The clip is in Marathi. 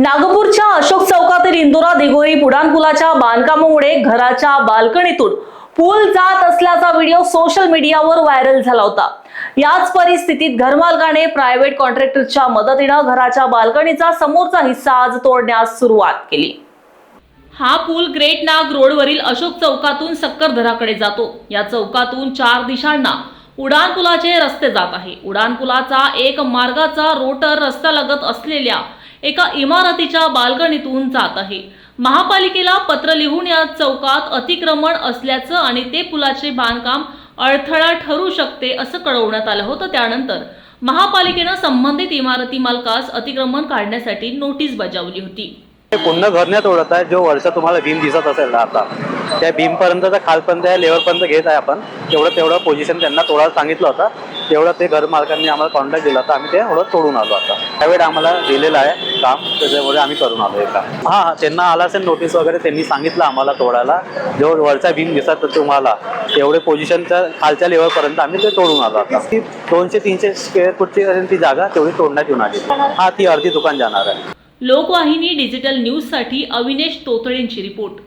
नागपूरच्या अशोक चौकातील इंदोरा दिघोरी पुलाच्या बांधकामामुळे घराच्या बाल्कनीतून पूल जात असल्याचा व्हिडिओ सोशल मीडियावर व्हायरल झाला होता. याच परिस्थितीत घरमालकाने प्रायव्हेट कॉन्ट्रॅक्टरच्या मदतीनं घराच्या बाल्कनीचा समोरचा हिस्सा आज तोडण्यास सुरुवात केली. हा पूल ग्रेट नाग रोडवरील अशोक चौकातून सक्करधराकडे जातो. या चौकातून चार दिशांना उडान पुलाचे रस्ते जात आहे. उडान पुलाचा एक मार्गाचा रोटर रस्त्यालगत असलेल्या एका इमारतीच्या बाल्कनीतून जात आहे. महापालिकेला पत्र लिहून या चौकात अतिक्रमण असल्याचं आणि ते पुलाचे बांधकाम अडथळा ठरू शकते असं कळवण्यात आलं होतं. त्यानंतर महापालिकेनं संबंधित इमारती मालकास अतिक्रमण काढण्यासाठी नोटीस बजावली होती. पूर्ण घर नाही तोडत आहे. जो वरचा तुम्हाला भीम दिसत असेल ना आता त्या भीम पर्यंतचा खालपर्यंत या लेवलपर्यंत घेत आहे आपण. तेवढं तेवढं पोझिशन त्यांना तोडायला सांगितलं होतं. तेवढं ते घर मालकांनी आम्हाला कॉन्टॅक्ट दिला होता. आम्ही ते एवढं तोडून आलो आता. त्यावेळी आम्हाला दिलेलं आहे काम. त्याच्यामुळे आम्ही करून आलो हे काम. हां हां त्यांना आला असेल नोटीस वगैरे त्यांनी सांगितलं आम्हाला तोडायला. जो वरचा भीम दिसत तुम्हाला तेवढे पोझिशनच्या खालच्या लेवलपर्यंत आम्ही ते तोडून आलो आता. ती दोनशे तीनशे स्क्वेअर फूटची असेल ती जागा तेवढी तोडण्यात येऊन आली. हा ती अर्धी दुकान जाणार आहे. लोकवाहिनी डिजिटल न्यूजसाठी अविनेश तोतळेंची रिपोर्ट